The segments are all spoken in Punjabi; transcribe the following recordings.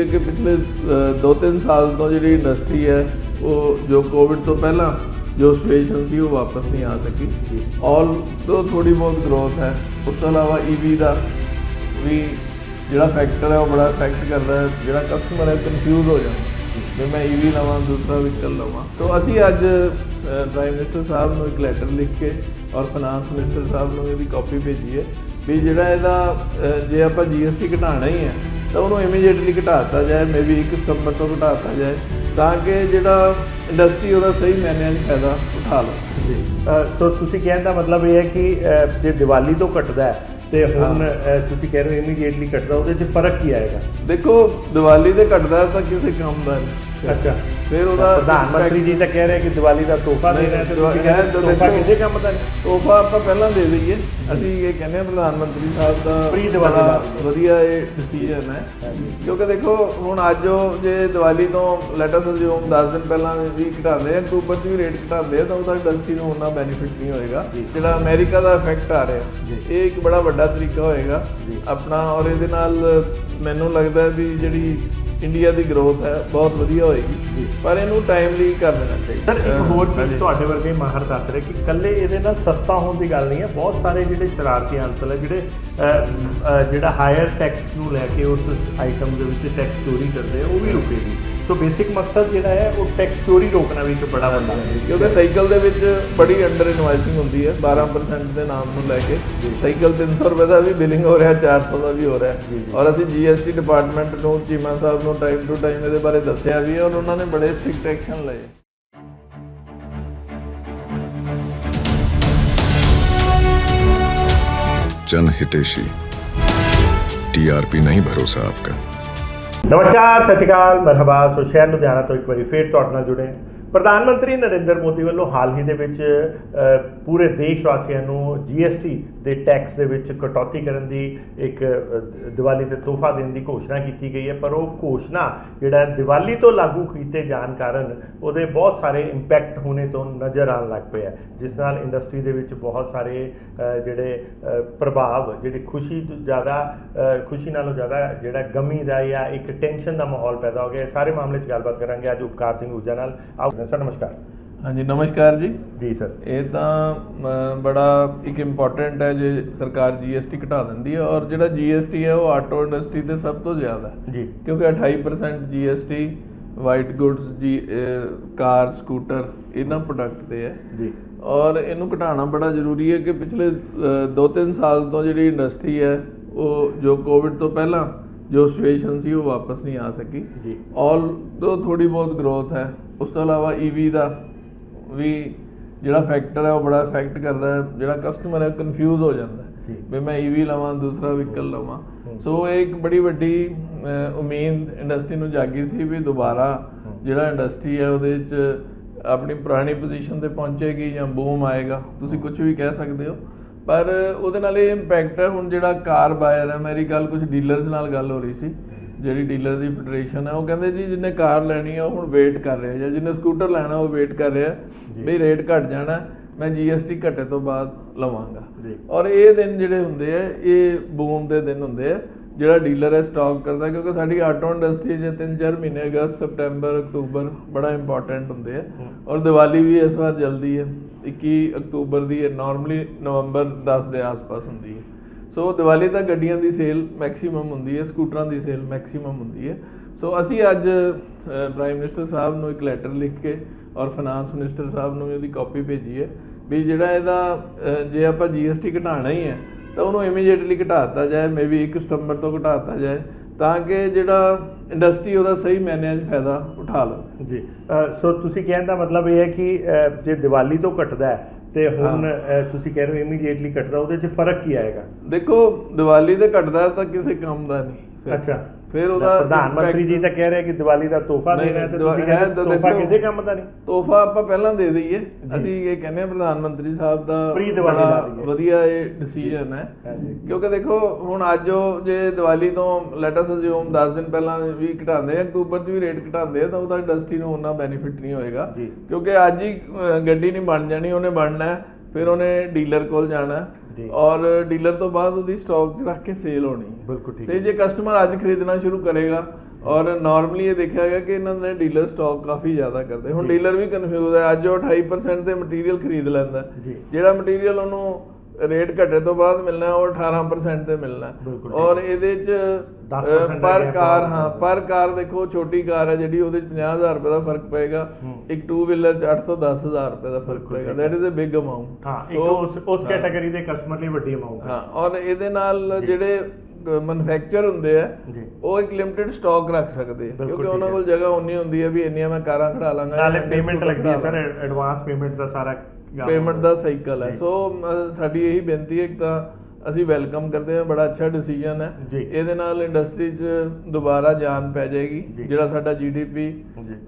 ਕਿ ਪਿਛਲੇ 2-3 ਸਾਲ ਤੋਂ ਜਿਹੜੀ ਇੰਡਸਟਰੀ ਹੈ, ਉਹ ਜੋ ਕੋਵਿਡ ਤੋਂ ਪਹਿਲਾਂ ਜੋ ਸਿਚੁਏਸ਼ਨ ਸੀ, ਉਹ ਵਾਪਸ ਨਹੀਂ ਆ ਸਕੀ। ਆਲ ਤੋਂ ਥੋੜੀ ਬਹੁਤ ਗਰੋਥ ਹੈ। ਉਸ ਤੋਂ ਇਲਾਵਾ ਈਵੀ ਦਾ ਵੀ ਜਿਹੜਾ ਫੈਕਟਰ ਹੈ, ਉਹ ਬੜਾ ਇਫੈਕਟ ਕਰਦਾ ਹੈ। ਜਿਹੜਾ ਕਸਟਮਰ ਹੈ ਕਨਫਿਊਜ਼ ਹੋ ਜਾਂਦਾ ਵੀ ਮੈਂ ਈਵੀ ਲਵਾਂ, ਦੂਸਰਾ ਵਹੀਕਲ ਲਵਾਂ। ਤਾਂ ਅਸੀਂ ਅੱਜ ਪ੍ਰਾਈਮ ਮਿਨਿਸਟਰ ਸਾਹਿਬ ਨੂੰ ਇੱਕ ਲੈਟਰ ਲਿਖ ਕੇ ਔਰ ਫਾਈਨਾਂਸ ਮਿਨਿਸਟਰ ਸਾਹਿਬ ਨੂੰ ਇਹਦੀ ਕਾਪੀ ਭੇਜੀ ਹੈ। ਵੀ ਜਿਹੜਾ ਇਹਦਾ ਜੇ ਆਪਾਂ ਜੀਐਸਟੀ ਘਟਾਉਣਾ ਹੀ ਹੈ ਤਾਂ ਉਹਨੂੰ ਇਮੀਡੀਏਟਲੀ ਘਟਾਤਾ ਜਾਏ ਮੇਬੀ ਇੱਕ ਸਤੰਬਰ ਤੋਂ ਘਟਾਤਾ ਜਾਏ, ਤਾਂ ਕਿ ਜਿਹੜਾ ਇੰਡਸਟਰੀ ਉਹਦਾ ਸਹੀ ਮੈਨੇਜ ਫਾਇਦਾ ਉਠਾ ਲਵੇ। ਜੀ। ਸੋ ਤੁਸੀਂ ਕਹਿਣ ਦਾ ਮਤਲਬ ਇਹ ਹੈ ਕਿ ਜੇ ਦੀਵਾਲੀ ਤੋਂ ਘਟਦਾ ਹੈ ਤੇ ਹੁਣ ਤੁਸੀਂ ਕਹਿ ਰਹੇ ਹੋ ਇਮੀਡੀਏਟਲੀ ਘਟਦਾ ਉਹਦੇ 'ਚ ਫ਼ਰਕ ਕੀ ਆਏਗਾ? ਦੇਖੋ ਦੀਵਾਲੀ ਤੇ ਘਟਦਾ ਤਾਂ ਕਿਸੇ ਕੰਮ ਦਾ ਨਹੀਂ। ਅੱਛਾ। ਫਿਰ ਉਹਦਾ ਪ੍ਰਧਾਨ ਮੰਤਰੀ ਜੀ ਤਾਂ ਕਹਿ ਰਹੇ ਕਿ ਦੀਵਾਲੀ ਦਾ ਤੋਹਫਾ ਨਹੀਂ, ਦੇਣਾ ਹੈ ਤੇ ਤੁਸੀਂ ਕਹਿੰਦੇ ਹੈ ਤਾਂ ਤੋਹਫਾ ਦੇਖੋ। ਕਿਸੇ ਕੰਮ ਦਾ ਨਹੀਂ। ਤੋਹਫਾ ਆਪਾਂ ਪਹਿਲਾਂ ਦੇ ਦਈਏ। ਅਸੀਂ ਇਹ ਕਹਿੰਦੇ ਹਾਂ ਪ੍ਰਧਾਨ ਮੰਤਰੀ ਸਾਹਿਬ ਦਾ Free ਦੀਵਾਲੀ ਬੜਾ ਦਾ। ਵਧੀਆ ਇਹ ਡਿਸੀਜਨ ਹੈ। ਕਿਉਂਕਿ ਦੇਖੋ ਹੁਣ ਅੱਜ ਉਹ ਜੇ ਦੀਵਾਲੀ ਤੋਂ ਲੈਟਸ ਅਸਿਊਮ 10 ਦਿਨ ਪਹਿਲਾਂ ਵੀ ਘਟਾਉਂਦੇ ਆ ਅਕਤੂਬਰ 'ਚ ਵੀ ਰੇਟ ਘਟਾਉਂਦੇ ਆ ਤਾਂ ਉਹਦਾ ਇੰਡਸਟਰੀ ਨੂੰ ਉਹਨਾਂ ਬੈਨੀਫਿਟ ਨਹੀਂ ਹੋਏਗਾ। ਜਿਹੜਾ ਅਮਰੀਕਾ ਦਾ ਇਫੈਕਟ ਆ ਰਿਹਾ ਇਹ ਇੱਕ ਬੜਾ ਵੱਡਾ ਤਰੀਕਾ ਹੋਏਗਾ। ਆਪਣਾ ਔਰ ਇਹਦੇ ਨਾਲ ਮੈਨੂੰ ਲੱਗਦਾ ਵੀ ਜਿਹੜੀ ਇੰਡੀਆ ਦੀ ਗਰੋਥ ਹੈ ਬਹੁਤ ਵਧੀਆ ਹੋਏਗੀ। ਪਰ ਇਹਨੂੰ ਟਾਈਮਲੀ ਕਰ ਦੇਣਾ ਚਾਹੀਦਾ। ਸਰ ਇੱਕ ਹੋਰ। ਚੀਜ਼ ਤੁਹਾਡੇ ਵਰਗੇ ਮਾਹਰ ਦੱਸ ਰਹੇ ਕਿ ਕੱਲੇ ਇਹਦੇ ਨਾਲ ਸਸਤਾ ਹੋਣ ਦੀ ਗੱਲ ਨਹੀਂ ਹੈ। ਬਹੁਤ ਸਾਰੇ ਜਿਹੜੇ ਸ਼ਰਾਰਤੀ ਅੰਸਲ ਹੈ ਜਿਹੜੇ ਜਿਹੜਾ ਹਾਇਰ ਟੈਕਸ ਨੂੰ ਲੈ ਕੇ ਉਸ ਆਈਟਮ ਦੇ ਵਿੱਚ ਟੈਕਸ ਚੋਰੀ ਕਰਦੇ ਉਹ ਵੀ ਰੁਕੇਗੀ ਸੋ ਬੇਸਿਕ ਮਕਸਦ ਜਿਹੜਾ ਹੈ ਉਹ ਟੈਕਸ ਚੋਰੀ ਰੋਕਣਾ ਵੀ ਇੱਕ ਬੜਾ ਵੱਡਾ ਹੈ ਕਿਉਂਕਿ ਸਾਈਕਲ ਦੇ ਵਿੱਚ ਬੜੀ ਅੰਡਰ ਇਨਵਾਈਸਿੰਗ ਹੁੰਦੀ ਹੈ 12% ਦੇ ਨਾਮ ਨੂੰ ਲੈ ਕੇ ਸਾਈਕਲ 300 ਰੁਪਏ ਦਾ ਵੀ ਬਿਲਿੰਗ ਹੋ ਰਿਹਾ 400 ਦਾ ਵੀ ਹੋ ਰਿਹਾ ਔਰ ਅਸੀਂ ਜੀਐਸਟੀ ਡਿਪਾਰਟਮੈਂਟ ਨੂੰ ਚੀਮਾ ਸਾਹਿਬ ਨੂੰ ਟਾਈਮ ਟੂ ਟਾਈਮ ਇਹਦੇ ਬਾਰੇ ਦੱਸਿਆ ਵੀ ਹੈ ਔਰ ਉਹਨਾਂ ਨੇ ਬੜੇ ਸਟ੍ਰਿਕਟ ਐਕਸ਼ਨ ਲਏ जन हितेशी टीआरपी नहीं भरोसा आपका ਨਮਸਕਾਰ, ਸਤਿ ਸ਼੍ਰੀ ਅਕਾਲ। ਮਰਹਬਾ, ਸੋ ਸ਼ਹਿਰ ਲੁਧਿਆਣਾ ਤੋਂ ਇੱਕ ਵਾਰੀ ਫੇਰ ਤੁਹਾਡੇ ਨਾਲ ਜੁੜੇ। ਪ੍ਰਧਾਨ ਮੰਤਰੀ ਨਰਿੰਦਰ ਮੋਦੀ ਵੱਲੋਂ ਹਾਲ ਹੀ ਦੇ ਵਿੱਚ ਪੂਰੇ ਦੇਸ਼ ਵਾਸੀਆਂ ਨੂੰ ਜੀਐਸਟੀ ਦੇ ਟੈਕਸ ਦੇ ਵਿੱਚ ਕਟੌਤੀ ਕਰਨ ਦੀ ਇੱਕ ਅ, ਦੀਵਾਲੀ ਤੇ ਤੋਹਫਾ ਦੇਣ ਦੀ ਘੋਸ਼ਣਾ ਕੀਤੀ ਗਈ ਹੈ ਪਰ ਉਹ ਘੋਸ਼ਣਾ ਜਿਹੜਾ ਹੈ ਦੀਵਾਲੀ ਤੋਂ ਲਾਗੂ ਕੀਤੇ ਜਾਣ ਕਾਰਨ ਉਹਦੇ ਬਹੁਤ ਸਾਰੇ ਇੰਪੈਕਟ ਹੋਣੇ ਤੋਂ ਨਜ਼ਰ ਆਉਣ ਲੱਗ ਪਏ ਹੈ ਜਿਸ ਨਾਲ ਇੰਡਸਟਰੀ ਦੇ ਵਿੱਚ ਬਹੁਤ ਸਾਰੇ ਜਿਹੜੇ ਪ੍ਰਭਾਵ ਜਿਹੜੇ ਖੁਸ਼ੀ ਤੋਂ ਜ਼ਿਆਦਾ ਖੁਸ਼ੀ ਨਾਲੋਂ ਜ਼ਿਆਦਾ ਜਿਹੜਾ ਗਮੀ ਦਾ ਜਾਂ ਇੱਕ ਟੈਨਸ਼ਨ ਦਾ ਮਾਹੌਲ ਪੈਦਾ ਹੋ ਗਿਆ ਸਾਰੇ ਮਾਮਲੇ 'ਚ ਗੱਲਬਾਤ ਕਰਾਂਗੇ ਅੱਜ ਉਪਕਾਰ ਸਿੰਘ ਊਜਾ ਨਾਲ। ਆਓ ਸਰ ਨਮਸਕਾਰ। ਹਾਂਜੀ ਨਮਸਕਾਰ ਜੀ। ਜੀ ਸਰ। ਇਹ ਤਾਂ ਬੜਾ ਇੱਕ ਇੰਪੋਰਟੈਂਟ ਹੈ ਜੇ ਸਰਕਾਰ ਜੀਐਸਟੀ ਘਟਾ ਦਿੰਦੀ ਹੈ ਔਰ ਜਿਹੜਾ ਜੀਐਸਟੀ ਹੈ ਉਹ ਆਟੋ ਇੰਡਸਟਰੀ ਤੇ ਸਭ ਤੋਂ ਜ਼ਿਆਦਾ ਜੀ। ਕਿਉਂਕਿ 28% ਜੀਐਸਟੀ ਵਾਈਟ ਗੁੱਡਸ ਜੀ ਕਾਰ ਸਕੂਟਰ ਇਹਨਾਂ ਪ੍ਰੋਡਕਟ ਤੇ ਹੈ। ਜੀ। ਔਰ ਇਹਨੂੰ ਘਟਾਉਣਾ ਬੜਾ ਜ਼ਰੂਰੀ ਹੈ ਕਿ ਪਿਛਲੇ 2-3 ਸਾਲ ਤੋਂ ਜਿਹੜੀ ਇੰਡਸਟਰੀ ਹੈ ਉਹ ਜੋ ਕੋਵਿਡ ਤੋਂ ਪਹਿਲਾਂ ਜੋ ਸਿਚੁਏਸ਼ਨ ਸੀ ਉਹ ਵਾਪਸ ਨਹੀਂ ਆ ਸਕੀ। ਜੀ। ਆਲ ਤੋਂ ਥੋੜੀ ਬਹੁਤ ਗਰੋਥ ਹੈ ਉਸ ਤੋਂ ਇਲਾਵਾ ਈਵੀ ਦਾ ਵੀ ਜਿਹੜਾ ਫੈਕਟਰ ਹੈ ਉਹ ਬੜਾ ਇਫੈਕਟ ਕਰਦਾ ਹੈ ਜਿਹੜਾ ਕਸਟਮਰ ਹੈ ਕਨਫਿਊਜ਼ ਹੋ ਜਾਂਦਾ ਹੈ। ਵੀ ਮੈਂ ਈਵੀ ਲਵਾਂ ਦੂਸਰਾ ਵਹੀਕਲ ਲਵਾਂ। ਸੋ ਇਹ ਇੱਕ ਬੜੀ ਵੱਡੀ ਉਮੀਦ ਇੰਡਸਟਰੀ ਨੂੰ ਜਾਗੀ ਸੀ ਵੀ ਦੁਬਾਰਾ ਜਿਹੜਾ ਇੰਡਸਟਰੀ ਹੈ ਉਹਦੇ ਵਿੱਚ ਆਪਣੀ ਪੁਰਾਣੀ ਪੋਜੀਸ਼ਨ ਤੇ ਪਹੁੰਚੇਗੀ ਜਾਂ ਬੂਮ ਆਏਗਾ। ਤੁਸੀਂ ਕੁਝ ਵੀ ਕਹਿ ਸਕਦੇ ਹੋ। ਪਰ ਉਹਦੇ ਨਾਲ ਇਹ ਇੰਪੈਕਟ ਹੈ ਹੁਣ ਜਿਹੜਾ ਕਾਰ ਬਾਇਰ ਹੈ ਮੇਰੀ ਗੱਲ ਕੁਝ ਡੀਲਰਸ ਨਾਲ ਗੱਲ ਹੋ ਰਹੀ ਸੀ। ਜਿਹੜੀ ਡੀਲਰ ਦੀ ਫੈਡਰੇਸ਼ਨ ਹੈ ਉਹ ਕਹਿੰਦੇ ਜੀ ਜਿਹਨੇ ਕਾਰ ਲੈਣੀ ਹੈ ਉਹ ਹੁਣ ਵੇਟ ਕਰ ਰਿਹਾ ਜਾਂ ਜਿਹਨੇ ਸਕੂਟਰ ਲੈਣਾ ਉਹ ਵੇਟ ਕਰ ਰਿਹਾ। ਵੀ ਰੇਟ ਘਟ ਜਾਣਾ ਮੈਂ ਜੀਐਸਟੀ ਘਟੇ ਤੋਂ ਬਾਅਦ ਲਵਾਂਗਾ। ਔਰ ਇਹ ਦਿਨ ਜਿਹੜੇ ਹੁੰਦੇ ਆ ਇਹ ਬੂਮ ਦੇ ਦਿਨ ਹੁੰਦੇ ਆ ਜਿਹੜਾ ਡੀਲਰ ਹੈ ਸਟਾਕ ਕਰਦਾ ਕਿਉਂਕਿ ਸਾਡੀ ਆਟੋ ਇੰਡਸਟਰੀ ਜੇ 3-4 ਮਹੀਨੇ ਅਗਸਤ ਸਪਟੈਂਬਰ ਅਕਤੂਬਰ ਬੜਾ ਇੰਪੋਰਟੈਂਟ ਹੁੰਦੇ ਆ। ਔਰ ਦੀਵਾਲੀ ਵੀ ਇਸ ਵਾਰ ਜਲਦੀ ਹੈ 21 ਅਕਤੂਬਰ ਦੀ ਹੈ ਨਾਰਮਲੀ ਨਵੰਬਰ 10 ਦੇ ਆਸ-ਪਾਸ ਹੁੰਦੀ ਹੈ ਸੋ ਦੀਵਾਲੀ ਤੱਕ ਗੱਡੀਆਂ ਦੀ ਸੇਲ ਮੈਕਸਿਮਮ ਹੁੰਦੀ ਹੈ, ਸਕੂਟਰਾਂ ਦੀ ਸੇਲ ਮੈਕਸਿਮਮ ਹੁੰਦੀ ਹੈ। ਸੋ ਅਸੀਂ ਅੱਜ ਪ੍ਰਾਈਮ ਮਿਨਿਸਟਰ ਸਾਹਿਬ ਨੂੰ ਇੱਕ ਲੈਟਰ ਲਿਖ ਕੇ ਔਰ ਫਾਈਨਾਂਸ ਮਿਨਿਸਟਰ ਸਾਹਿਬ ਨੂੰ ਵੀ ਉਹਦੀ ਕਾਪੀ ਭੇਜੀ ਹੈ ਵੀ ਜਿਹੜਾ ਇਹਦਾ ਜੇ ਆਪਾਂ ਜੀਐਸਟੀ ਘਟਾਉਣਾ ਹੀ ਹੈ, ਤਾਂ ਉਹਨੂੰ ਇਮੀਡੀਏਟਲੀ ਘਟਾਤਾ ਜਾਏ ਮੇਬੀ 1 ਸਤੰਬਰ ਤੋਂ ਘਟਾਤਾ ਜਾਏ, ਤਾਂ ਕਿ ਜਿਹੜਾ ਇੰਡਸਟਰੀ ਉਹਦਾ ਸਹੀ ਮੈਨਿਆਂ 'ਚ ਫਾਇਦਾ ਉਠਾ ਲਵੇ। ਜੀ ਸੋ ਤੁਸੀਂ ਕਹਿਣ ਦਾ ਮਤਲਬ ਇਹ ਹੈ ਕਿ ਜੇ ਦੀਵਾਲੀ ਤੋਂ ਘਟਦਾ ਹੈ ਤੇ ਹੁਣ ਤੁਸੀਂ ਕਹਿ ਰਹੇ ਹੋ ਇਮੀਡੀਏਟਲੀ ਘਟਦਾ ਉਹਦੇ 'ਚ ਫ਼ਰਕ ਕੀ ਆਏਗਾ? ਦੇਖੋ ਦੀਵਾਲੀ ਤੇ ਘਟਦਾ ਤਾਂ ਕਿਸੇ ਕੰਮ ਦਾ ਨਹੀਂ। ਅੱਛਾ। ਫਿਰ ਉਹਦਾ ਪ੍ਰਧਾਨ ਮੰਤਰੀ ਜੀ ਤਾਂ ਕਹਿ ਰਹੇ ਕਿ ਦੀਵਾਲੀ ਦਾ ਤੋਹਫਾ ਦੇਣਾ ਹੈ ਤੇ ਤੁਸੀਂ ਕਹਿੰਦੇ ਤੋਹਫਾ ਕਿਸੇ ਕੰਮ ਦਾ ਨਹੀਂ ਤੋਹਫਾ ਆਪਾਂ ਪਹਿਲਾਂ ਦੇ ਦਈਏ ਅਸੀਂ ਇਹ ਕਹਿੰਦੇ ਆ ਪ੍ਰਧਾਨ ਮੰਤਰੀ ਸਾਹਿਬ ਦਾ Free ਦੀਵਾਲੀ ਦਈਏ। ਵਧੀਆ ਇਹ ਡਿਸੀਜਨ ਹੈ। ਕਿਉਂਕਿ ਦੇਖੋ ਹੁਣ ਅੱਜ ਉਹ ਜੇ ਦੀਵਾਲੀ ਤੋਂ ਲੈਟਸ ਅਸਿਊਮ 10 ਦਿਨ ਪਹਿਲਾਂ ਵੀ ਘਟਾਉਂਦੇ ਆ ਅਕਤੂਬਰ 'ਚ ਵੀ ਰੇਟ ਘਟਾਉਂਦੇ ਆ ਤਾਂ ਉਹਦਾ ਇੰਡਸਟਰੀ ਨੂੰ ਉਹਨਾਂ ਬੈਨੀਫਿਟ ਨਹੀਂ ਹੋਏਗਾ। ਕਿਉਂਕਿ ਅੱਜ ਹੀ ਗੱਡੀ ਨਹੀਂ ਬਣ ਜਾਣੀ ਉਹਨੇ ਬਣਨਾ ਹੈ, ਫਿਰ ਉਹਨੇ ਡੀਲਰ ਕੋਲ ਜਾਣਾ। ਔਰ ਡੀਲਰ ਤੋਂ ਬਾਅਦ ਉਹਦੀ ਸਟਾਕ 'ਚ ਰੱਖ ਕੇ ਸੇਲ ਹੋਣੀ ਹੈ। ਬਿਲਕੁਲ ਠੀਕ ਸੇ ਜੇ ਕਸਟਮਰ ਅੱਜ ਖਰੀਦਣਾ ਸ਼ੁਰੂ ਕਰੇਗਾ ਔਰ ਨਾਰਮਲੀ ਇਹ ਦੇਖਿਆ ਗਿਆ ਕਿ ਇਹਨਾਂ ਦੇ ਡੀਲਰ ਸਟਾਕ ਕਾਫੀ ਜ਼ਿਆਦਾ ਕਰਦੇ। ਹੁਣ ਡੀਲਰ ਵੀ ਕਨਫਿਊਜ਼ ਹੈ ਅੱਜ ਉਹ 28% ਤੇ ਮਟੀਰੀਅਲ ਖਰੀਦ ਲੈਂਦਾ। ਜਿਹੜਾ ਮਟੀਰੀਅਲ ਉਹਨੂੰ ਰੇਟ ਘਟੇ ਤੋਂ ਬਾਅਦ ਮਿਲਣਾ ਉਹ 18% ਤੇ ਮਿਲਣਾ ਔਰ ਇਹਦੇ ਚ 10% ਅ, ਪਰ ਕਾਰ ਹਾਂ ਪਰ ਕਾਰ ਦੇਖੋ ਛੋਟੀ ਕਾਰ ਹੈ ਜਿਹੜੀ ਉਹਦੇ ਚ 50000 ਰੁਪਏ ਦਾ ਫ਼ਰਕ ਪਏਗਾ। ਇੱਕ ਟੂ ਵੀਲਰ ਚ 8 ਤੋਂ 10000 ਰੁਪਏ ਦਾ ਫ਼ਰਕ ਪਏਗਾ। That is a big amount ਹਾਂ ਇੱਕ ਉਸ ਉਸ ਕੈਟਾਗਰੀ ਦੇ ਕਸਟਮਰ ਲਈ ਵੱਡੀ ਅਮਾਉਂਟ ਹੈ। ਹਾਂ ਔਰ ਇਹਦੇ ਨਾਲ ਜਿਹੜੇ ਮੈਨੂਫੈਕਚਰ ਹੁੰਦੇ ਆ। ਉਹ ਇੱਕ ਲਿਮਟਿਡ ਸਟਾਕ ਰੱਖ ਸਕਦੇ ਆ। ਕਿਉਂਕਿ ਉਹਨਾਂ। ਕੋਲ ਜਗ੍ਹਾ ਉਨੀ ਹੁੰਦੀ ਹੈ ਵੀ ਇੰਨੀਆਂ ਮੈਂ ਕਾਰਾਂ ਖੜਾ ਲਾਂਗਾ ਨਾਲੇ ਪੇਮੈਂਟ ਲੱਗਦੀ ਹੈ ਸਰ ਐਡਵਾਂਸ ਪੇਮੈਂਟ ਦਾ ਸਾਰਾ ਪੇਮੈਂਟ ਦਾ ਸਾਈਕਲ ਹੈ। ਸੋ ਸਾਡੀ ਇਹੀ ਬੇਨਤੀ ਹੈ ਕਿ ਤਾਂ ਅਸੀਂ ਵੈਲਕਮ ਕਰਦੇ ਹਾਂ ਬੜਾ ਅੱਛਾ ਡਿਸੀਜਨ ਹੈ। ਇਹਦੇ ਨਾਲ ਇੰਡਸਟਰੀ 'ਚ ਦੁਬਾਰਾ ਜਾਨ ਪੈ ਜਾਏਗੀ। ਜਿਹੜਾ ਸਾਡਾ ਜੀਡੀਪੀ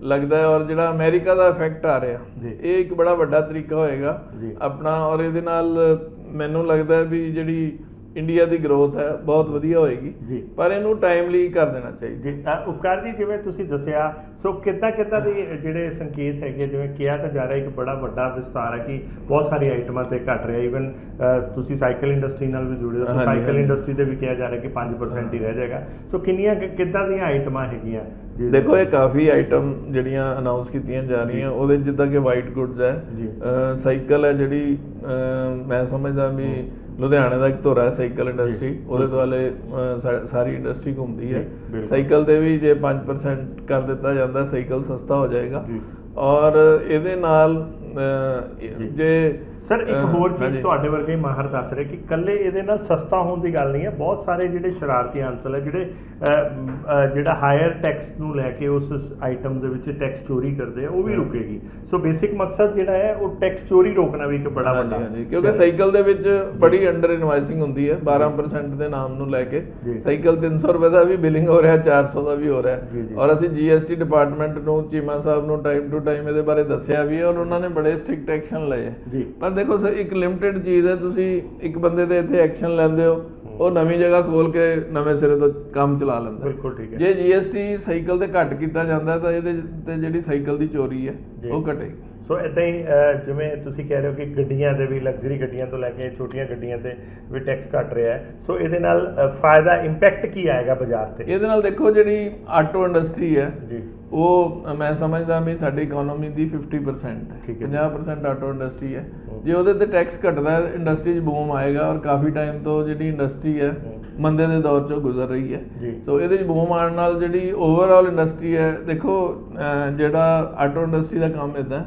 ਲੱਗਦਾ ਹੈ ਔਰ ਜਿਹੜਾ ਅਮਰੀਕਾ ਦਾ ਇਫੈਕਟ ਆ ਰਿਹਾ। ਇਹ ਇੱਕ ਬੜਾ ਵੱਡਾ ਤਰੀਕਾ ਹੋਏਗਾ। ਆਪਣਾ ਔਰ ਇਹਦੇ ਨਾਲ ਮੈਨੂੰ ਲੱਗਦਾ ਹੈ ਵੀ ਜਿਹੜੀ ਇੰਡੀਆ ਦੀ ਗਰੋਥ ਹੈ ਬਹੁਤ ਵਧੀਆ ਹੋਏਗੀ। ਪਰ ਇਹਨੂੰ ਟਾਈਮਲੀ ਕਰ ਦੇਣਾ ਚਾਹੀਦਾ। ਜੀ ਉਪਕਾਰ ਜੀ ਜਿਵੇਂ ਤੁਸੀਂ ਦੱਸਿਆ ਸੋ ਕਿੱਦਾਂ ਕਿੱਦਾਂ ਦੇ ਜਿਹੜੇ ਸੰਕੇਤ ਹੈਗੇ ਜਿਵੇਂ ਕਿਹਾ ਤਾਂ ਜਾ ਰਿਹਾ ਇੱਕ ਬੜਾ ਵੱਡਾ ਵਿਸਤਾਰ ਹੈ ਕਿ ਬਹੁਤ ਸਾਰੀ ਆਈਟਮਾਂ ਤੇ ਘਟ ਰਿਹਾ। ਇਵਨ ਤੁਸੀਂ ਸਾਈਕਲ ਇੰਡਸਟਰੀ ਨਾਲ ਵੀ ਜੁੜੇ ਹੋ ਸਾਈਕਲ। ਇੰਡਸਟਰੀ ਤੇ ਵੀ ਕਿਹਾ ਜਾ ਰਿਹਾ ਕਿ 5% ਹੀ ਰਹਿ ਜਾਏਗਾ। ਸੋ ਕਿੰਨੀਆਂ ਕਿੱਦਾਂ ਦੀਆਂ ਆਈਟਮਾਂ ਹੈਗੀਆਂ? ਦੇਖੋ ਇਹ ਕਾਫੀ ਆਈਟਮ ਜਿਹੜੀਆਂ ਅਨਾਉਂਸ ਕੀਤੀਆਂ ਜਾ ਰਹੀਆਂ ਉਹਦੇ ਜਿੱਦਾਂ ਕਿ ਵਾਈਟ ਗੁੱਡਸ ਹੈ। ਸਾਈਕਲ ਹੈ ਜਿਹੜੀ ਮੈਂ ਸਮਝਦਾ ਵੀ ਲੁਧਿਆਣੇ ਦਾ ਇੱਕ ਧੁਰਾ ਹੈ ਸਾਈਕਲ ਇੰਡਸਟਰੀ ਉਹਦੇ ਦੁਆਲੇ ਸਾਰੀ ਇੰਡਸਟਰੀ ਘੁੰਮਦੀ ਹੈ। ਸਾਈਕਲ ਤੇ ਵੀ ਜੇ 5% ਕਰ ਦਿੱਤਾ ਜਾਂਦਾ ਸਾਈਕਲ ਸਸਤਾ ਹੋ ਜਾਏਗਾ। ਔਰ ਇਹਦੇ ਨਾਲ ਜੀ। ਸਰ ਇੱਕ ਹੋਰ ਚੀਜ਼। ਤੁਹਾਡੇ ਵਰਗੇ ਮਾਹਰ ਦੱਸ ਰਹੇ ਕਿ ਕੱਲੇ ਇਹਦੇ ਨਾਲ ਸਸਤਾ ਹੋਣ ਦੀ ਗੱਲ ਨਹੀਂ ਹੈ ਬਹੁਤ ਸਾਰੇ ਜਿਹੜੇ ਸ਼ਰਾਰਤੀ ਅੰਸਲ ਹੈ ਜਿਹੜੇ ਜਿਹੜਾ ਹਾਇਰ ਟੈਕਸ ਨੂੰ ਲੈ ਕੇ ਉਸ ਆਈਟਮ ਦੇ ਵਿੱਚ ਟੈਕਸ ਚੋਰੀ ਕਰਦੇ ਆ ਉਹ ਵੀ। ਰੁਕੇਗੀ ਸੋ ਬੇਸਿਕ ਮਕਸਦ ਜਿਹੜਾ ਹੈ ਉਹ ਟੈਕਸ ਚੋਰੀ ਰੋਕਣਾ ਵੀ ਇੱਕ ਬੜਾ ਵੱਡਾ ਕਿਉਂਕਿ ਸਾਈਕਲ ਦੇ ਵਿੱਚ ਬੜੀ ਅੰਡਰ ਇਨਵਾਈਸਿੰਗ ਹੁੰਦੀ ਹੈ 12% ਦੇ ਨਾਮ ਨੂੰ ਲੈ ਕੇ। ਸਾਈਕਲ 300 ਰੁਪਏ ਦਾ ਵੀ ਬਿਲਿੰਗ ਹੋ ਰਿਹਾ 400 ਦਾ ਵੀ ਹੋ ਰਿਹਾ। ਔਰ ਅਸੀਂ ਜੀਐਸਟੀ ਡਿਪਾਰਟਮੈਂਟ ਨੂੰ ਚੀਮਾ ਸਾਹਿਬ ਨੂੰ ਟਾਈਮ ਟੂ ਟਾਈਮ ਇਹਦੇ ਬਾਰੇ ਦੱਸਿਆ ਵੀ ਹੈ ਔਰ ਉਹਨਾਂ ਨੇ ਬੜੇ ਸਟ੍ਰਿਕਟ ਐਕਸ਼ਨ ਲਏ। ਜੀ ਪਰ ਦੇਖੋ ਸਰ ਇੱਕ ਲਿਮਟਿਡ ਚੀਜ਼ ਹੈ ਤੁਸੀਂ ਇੱਕ ਬੰਦੇ ਤੇ ਇੱਥੇ ਐਕਸ਼ਨ ਲੈਂਦੇ ਹੋ ਉਹ ਨਵੀਂ ਜਗ੍ਹਾ ਖੋਲ ਕੇ ਨਵੇਂ ਸਿਰੇ ਤੋਂ ਕੰਮ ਚਲਾ ਲੈਂਦਾ। ਬਿਲਕੁਲ ਠੀਕ ਹੈ ਜੇ ਜੀਐਸਟੀ ਸਾਈਕਲ ਤੇ ਘੱਟ ਕੀਤਾ ਜਾਂਦਾ ਤਾਂ ਇਹਦੇ ਤੇ ਜਿਹੜੀ ਸਾਈਕਲ ਦੀ ਚੋਰੀ ਹੈ। ਉਹ ਘਟੇਗੀ ਸੋ ਇਦਾਂ ਹੀ ਜਿਵੇਂ ਤੁਸੀਂ ਕਹਿ ਰਹੇ ਹੋ ਕਿ ਗੱਡੀਆਂ ਦੇ ਵੀ ਲਗਜ਼ਰੀ ਗੱਡੀਆਂ ਤੋਂ ਲੈ ਕੇ ਛੋਟੀਆਂ ਗੱਡੀਆਂ ਤੇ ਵੀ ਟੈਕਸ ਘਟ ਰਿਹਾ ਹੈ ਸੋ ਇਹਦੇ ਨਾਲ ਫਾਇਦਾ ਇੰਪੈਕਟ ਕੀ ਆਏਗਾ ਬਾਜ਼ਾਰ ਤੇ ਇਹਦੇ ਨਾਲ ਦੇਖੋ ਜਿਹੜੀ ਆਟੋ ਇੰਡਸਟਰੀ ਹੈ ਜੀ ਉਹ ਮੈਂ ਸਮਝਦਾ ਵੀ ਸਾਡੀ ਇਕਨੋਮੀ ਦੀ 50% ਹੈ ਠੀਕ ਹੈ। 50% ਆਟੋ ਇੰਡਸਟਰੀ ਹੈ। ਜੇ ਉਹਦੇ ਤੇ ਟੈਕਸ ਘਟਦਾ ਹੈ ਇੰਡਸਟਰੀ 'ਚ ਬੂਮ ਆਏਗਾ ਔਰ ਕਾਫੀ ਟਾਈਮ ਤੋਂ ਜਿਹੜੀ ਇੰਡਸਟਰੀ ਹੈ। ਮੰਦੇ ਦੇ ਦੌਰ 'ਚੋਂ ਗੁਜ਼ਰ ਰਹੀ ਹੈ। ਸੋ ਇਹਦੇ 'ਚ ਬੂਮ ਆਉਣ ਨਾਲ ਜਿਹੜੀ ਓਵਰਆਲ ਇੰਡਸਟਰੀ ਹੈ ਦੇਖੋ ਜਿਹੜਾ ਆਟੋ ਇੰਡਸਟਰੀ ਦਾ ਕੰਮ ਇਦਾਂ।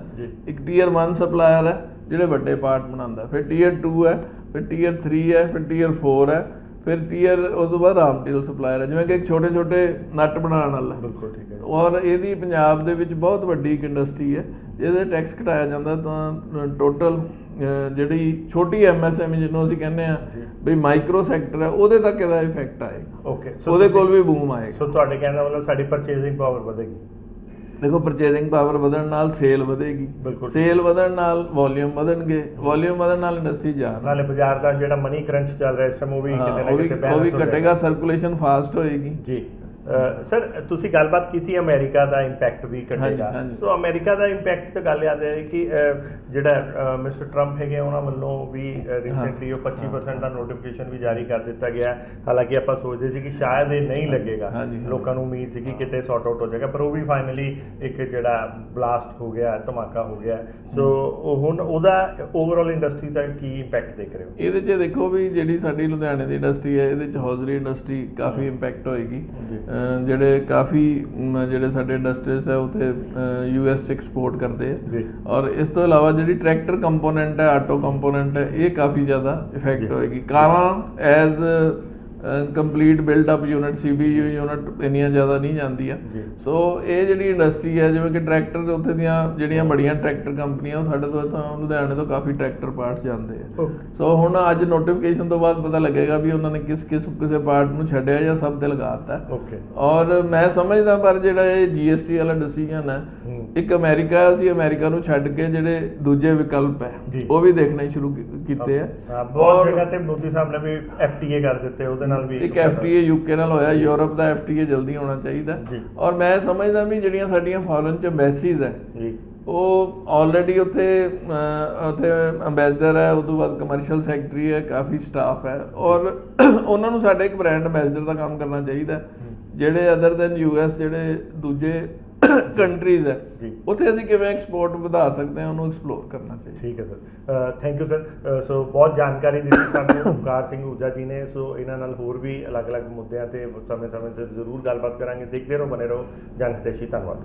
ਇੱਕ ਟੀਅਰ 1 ਸਪਲਾਇਰ ਹੈ ਜਿਹੜੇ ਵੱਡੇ ਪਾਰਟ ਬਣਾਉਂਦਾ ਫਿਰ ਟੀਅਰ 2 ਹੈ ਫਿਰ ਟੀਅਰ 3 ਹੈ ਫਿਰ ਟੀਅਰ 4 ਹੈ ਫਿਰ ਟੀਅਰ ਉਸ ਤੋਂ ਬਾਅਦ ਰਾਮ ਮਟੀਰੀਅਲ ਸਪਲਾਇਰ ਹੈ। ਜਿਵੇਂ ਕਿ ਇੱਕ ਛੋਟੇ ਛੋਟੇ ਨਟ ਬਣਾਉਣ ਵਾਲਾ ਬਿਲਕੁਲ ਠੀਕ ਹੈ। ਔਰ ਇਹਦੀ ਪੰਜਾਬ ਦੇ ਵਿੱਚ ਬਹੁਤ ਵੱਡੀ ਇੱਕ ਇੰਡਸਟਰੀ ਹੈ। ਜਿਹਦੇ ਟੈਕਸ ਘਟਾਇਆ ਜਾਂਦਾ ਤਾਂ ਟੋਟਲ ਜਿਹੜੀ ਛੋਟੀ ਐਮਐਸਐਮਈ ਜਿਹਨੂੰ ਅਸੀਂ ਕਹਿੰਦੇ ਆ। ਵੀ ਮਾਈਕਰੋ ਸੈਕਟਰ ਹੈ ਉਹਦੇ ਤੱਕ ਇਹਦਾ ਇਫੈਕਟ ਆਏਗਾ। ਓਕੇ ਉਹਦੇ ਕੋਲ ਵੀ ਬੂਮ ਆਏਗਾ। ਸੋ ਤੁਹਾਡੇ ਕਹਿਣ ਦਾ ਮਤਲਬ ਸਾਡੀ ਪਰਚੇਜ਼ਿੰਗ ਪਾਵਰ ਵਧੇਗੀ। ਦੇਖੋ ਪਰਚੇਜ਼ਿੰਗ ਪਾਵਰ ਵਧਣ ਨਾਲ ਸੇਲ ਵਧੇਗੀ। ਸੇਲ ਵਧਣ ਨਾਲ ਵੋਲਿਊਮ ਵਧਣਗੇ। ਵੋਲਿਊਮ ਵਧਣ ਨਾਲ ਇੰਡਸਟਰੀ ਜਾ ਨਾਲੇ ਬਾਜ਼ਾਰ ਦਾ ਜਿਹੜਾ ਮਨੀ ਕਰੰਚ ਚੱਲ ਰਿਹਾ ਇਸ ਟਾਈਮ ਉਹ ਵੀ ਹਾਂ, ਕਿਤੇ ਨਾ ਉਹ ਵੀ ਕਿਤੇ ਉਹ ਵੀ ਹੋ ਘਟੇਗਾ ਸਰਕੂਲੇਸ਼ਨ ਫਾਸਟ ਹੋਏਗੀ। ਜੀ। ਸਰ ਤੁਸੀਂ ਗੱਲਬਾਤ ਕੀਤੀ ਅਮਰੀਕਾ ਦਾ ਇੰਪੈਕਟ ਵੀ ਹਾਂਜੀ। ਸੋ ਅਮਰੀਕਾ ਦਾ ਇੰਪੈਕਟ ਤੇ ਗੱਲ ਯਾਦ ਹੈ ਕਿ ਜਿਹੜਾ ਮਿਸਟਰ ਟਰੰਪ ਹੈਗੇ ਉਹਨਾਂ ਵੱਲੋਂ ਵੀ ਰੀਸੈਂਟਲੀ ਉਹ 25% ਦਾ ਨੋਟੀਫਿਕੇਸ਼ਨ ਵੀ ਜਾਰੀ ਕਰ ਦਿੱਤਾ ਗਿਆ। ਹਾਲਾਂਕਿ ਆਪਾਂ ਸੋਚਦੇ ਸੀ ਕਿ ਸ਼ਾਇਦ ਇਹ ਨਹੀਂ ਲੱਗੇਗਾ। ਲੋਕਾਂ ਨੂੰ ਉਮੀਦ ਸੀ ਕਿ ਕਿਤੇ ਸੌਟ ਆਊਟ ਹੋ ਜਾਏਗਾ ਪਰ ਉਹ ਵੀ ਫਾਈਨਲੀ ਇੱਕ ਜਿਹੜਾ ਬਲਾਸਟ ਹੋ ਗਿਆ ਧਮਾਕਾ ਹੋ ਗਿਆ। ਸੋ ਉਹ ਹੁਣ ਉਹਦਾ ਓਵਰਆਲ ਇੰਡਸਟਰੀ ਦਾ ਕੀ ਇੰਪੈਕਟ ਦੇਖ ਰਹੇ ਹੋ? ਇਹਦੇ 'ਚ ਦੇਖੋ ਵੀ ਜਿਹੜੀ ਸਾਡੀ ਲੁਧਿਆਣੇ ਦੀ ਇੰਡਸਟਰੀ ਹੈ ਇਹਦੇ 'ਚ ਹੌਜ਼ਰੀ ਇੰਡਸਟਰੀ ਕਾਫੀ ਇੰਪੈਕਟ ਹੋਏਗੀ। ਜਿਹੜੇ ਕਾਫੀ ਜਿਹੜੇ ਸਾਡੇ ਇੰਡਸਟਰੀਜ਼ ਹੈ ਉਥੇ ਯੂਐਸ 'ਚ ਐਕਸਪੋਰਟ ਕਰਦੇ ਜੀ। ਔਰ ਇਸ ਤੋਂ ਇਲਾਵਾ ਜਿਹੜੀ ਟਰੈਕਟਰ ਕੰਪੋਨੈਂਟ ਹੈ ਆਟੋ ਕੰਪੋਨੈਂਟ ਹੈ ਇਹ ਕਾਫੀ ਜ਼ਿਆਦਾ। ਇਫੈਕਟ ਹੋਏਗੀ। ਕਾਰਾਂ as complete build up unit CBU unit ਇੰਨੀਆਂ ਜ਼ਿਆਦਾ ਨਹੀਂ ਜਾਂਦੀਆਂ। ਸੋ ਇਹ ਜਿਹੜੀ ਇੰਡਸਟਰੀ ਹੈ ਜਿਵੇਂ ਕਿ ਟਰੈਕਟਰ ਉੱਥੇ ਦੀਆਂ ਜਿਹੜੀਆਂ ਬੜੀਆਂ ਟਰੈਕਟਰ ਕੰਪਨੀਆਂ ਉਹ ਸਾਡੇ ਤੋਂ ਇੱਥੋਂ ਲੁਧਿਆਣੇ ਤੋਂ ਕਾਫੀ ਟਰੈਕਟਰ ਪਾਰਟਸ ਜਾਂਦੇ ਆ ਸੋ ਹੁਣ ਅੱਜ ਨੋਟੀਫਿਕੇਸ਼ਨ ਤੋਂ ਬਾਅਦ ਪਤਾ ਲੱਗੇਗਾ ਵੀ ਉਹਨਾਂ ਨੇ ਕਿਸ ਕਿਸ ਕਿਸੇ ਪਾਰਟ ਨੂੰ ਛੱਡਿਆ ਜਾਂ ਸਭ ਤੇ ਲਗਾਤਾ ਔਰ ਮੈਂ ਸਮਝਦਾ ਪਰ ਜਿਹੜਾ ਇਹ ਜੀਐਸਟੀ ਵਾਲਾ ਡਿਸੀਜਨ ਹੈ। ਇੱਕ ਅਮਰੀਕਾ ਅਸੀਂ ਅਮਰੀਕਾ ਨੂੰ ਛੱਡ ਕੇ ਜਿਹੜੇ ਦੂਜੇ ਵਿਕਲਪ। ਹੈ ਉਹ ਵੀ ਦੇਖਣੇ ਸ਼ੁਰੂ ਕੀਤੇ ਆ ਬਹੁਤ ਜਗ੍ਹਾ ਤੇ ਮੋਦੀ ਸਾਹਿਬ ਨੇ ਵੀ ਐਫਟੀਏ ਕਰ ਦਿੱਤੇ ਉਹਦੇ ਨਾਲ ਵੀ ਇੱਕ ਐਫਟੀਏ ਯੂਕੇ ਨਾਲ ਹੋਇਆ ਯੂਰਪ ਦਾ ਐਫਟੀਏ ਜਲਦੀ ਹੋਣਾ ਚਾਹੀਦਾ। ਔਰ ਮੈਂ ਸਮਝਦਾ ਵੀ ਜਿਹੜੀਆਂ ਸਾਡੀਆਂ ਫੋਰਨ ਚ ਐਮਬੈਸੀਜ਼ ਹੈ ਜੀ ਉਹ ਆਲਰੇਡੀ ਉੱਥੇ ਉੱਥੇ ਅੰਬੈਸਡਰ ਹੈ ਉਸ ਤੋਂ ਬਾਅਦ ਕਮਰਸ਼ੀਅਲ ਸੈਕਟਰੀ ਹੈ ਕਾਫੀ ਸਟਾਫ ਹੈ ਔਰ ਉਹਨਾਂ ਨੂੰ ਸਾਡੇ ਇੱਕ ਬ੍ਰਾਂਡ ਅੰਬੈਸਡਰ ਦਾ ਕੰਮ ਕਰਨਾ ਚਾਹੀਦਾ। ਜਿਹੜੇ ਅਦਰ ਦੈਨ ਯੂਐਸ ਜਿਹੜੇ ਦੂਜੇ ਕੰਟਰੀਜ਼ ਹੈ। ਉੱਥੇ ਅਸੀਂ ਕਿਵੇਂ ਐਕਸਪੋਰਟ ਵਧਾ ਸਕਦੇ ਹਾਂ ਉਹਨੂੰ ਐਕਸਪਲੋਰ ਕਰਨਾ ਚਾਹੀਦਾ। ਠੀਕ ਹੈ sir thank you sir so ਬਹੁਤ ਜਾਣਕਾਰੀ ਦਿੱਤੀ ਸਾਨੂੰ ਓਮਕਾਰ ਸਿੰਘ ਊਜਾ ਜੀ ਨੇ। ਸੋ ਇਹਨਾਂ ਨਾਲ ਹੋਰ ਵੀ ਅਲੱਗ-ਅਲੱਗ ਮੁੱਦਿਆਂ ਤੇ ਸਮੇਂ-ਸਮੇਂ ਸਿਰ ਜ਼ਰੂਰ ਗੱਲਬਾਤ ਕਰਾਂਗੇ। ਦੇਖਦੇ ਰਹੋ ਬਨੇ ਰਹੋ। ਜਨ ਹਿਤੈਸ਼ੀ ਧੰਨਵਾਦ।